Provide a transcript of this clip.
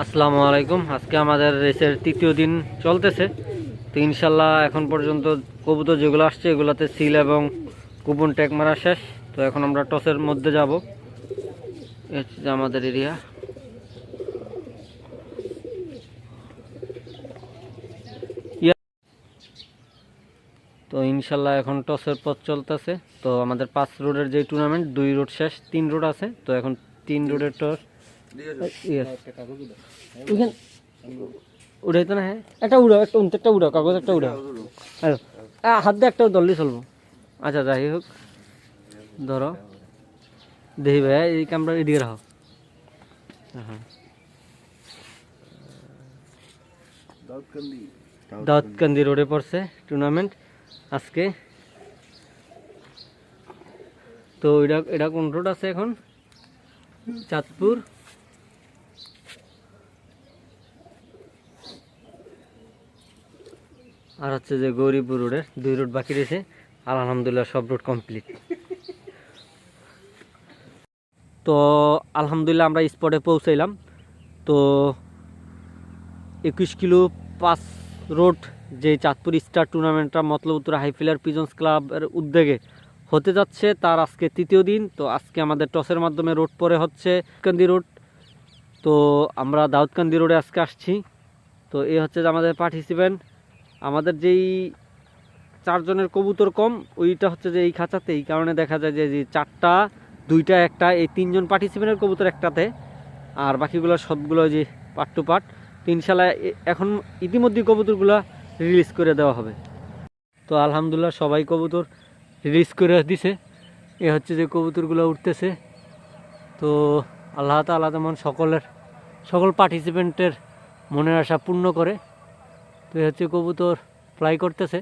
আসসালামু আলাইকুম। আজকে আমাদের রেসের তৃতীয় দিন চলতেছে। তো ইনশাল্লাহ এখন পর্যন্ত কবুতর যেগুলো আসছে, এগুলোতে সিল এবং কুপন ট্যাগ মারা শেষ। তো এখন আমরা টসের মধ্যে যাব। হচ্ছে আমাদের এরিয়া। তো ইনশাল্লাহ এখন টসের পথ চলতেছে। তো আমাদের পাঁচ রোডের যে টুর্নামেন্ট দুই রোড শেষ, তিন রোড আছে। তো এখন তিন রোডের টস ইয়ে ওইখান উড়াই তো না হ্যাঁ একটা উড়াও একটা উনতে উড়াও কাগজ একটা উড়াও হ্যালো আহ, হাত দিয়ে একটা ধরলেই চলবো আচ্ছা যাই হোক ধরো দেখি ভাই এই ক্যামেরা এদিকে রাখো হ্যাঁ দাউদকান্দি রোডে পড়ছে টুর্নামেন্ট আজকে তো এটা এটা কোন রোড আছে এখন চাঁদপুর আর হচ্ছে যে গৌরীপুর রোডের দুই রোড বাকি রয়েছে। আর আলহামদুলিল্লাহ সব রোড কমপ্লিট তো আলহামদুলিল্লাহ আমরা স্পটে পৌঁছাইলাম। তো একুশ কিলো পাঁচ রোড যে চাঁদপুর স্টার টুর্নামেন্টটা মতলব উত্তর হাইফিলার পিজন্স ক্লাবের উদ্যোগে হতে যাচ্ছে, তার আজকে তৃতীয় দিন। তো আজকে আমাদের টসের মাধ্যমে রোড পরে হচ্ছে কান্দি রোড। তো আমরা দাউদকান্দি রোডে আজকে আসছি। তো এই হচ্ছে যে আমাদের পার্টিসিপেন্ট আমাদের যেই চারজনের কবুতর কম, ওইটা হচ্ছে যে এই খাঁচাতে। এই কারণে দেখা যায় যে চারটা, দুইটা, একটা, এই তিনজন পার্টিসিপেন্টের কবুতর একটাতে। আর বাকিগুলো সবগুলো যে পার্ট টু পার্ট তো এখন ইতিমধ্যে কবুতরগুলো রিলিজ করে দেওয়া হবে। তো আলহামদুলিল্লাহ সবাই কবুতর রিলিজ করে দিছে। এ হচ্ছে যে কবুতরগুলো উঠতেছে। তো আল্লাহ তাআলা তেমন সকলের, সকল পার্টিসিপেন্টের মনের আশা পূর্ণ করে তো হচ্ছে কবুতর ফ্লাই করতেছে।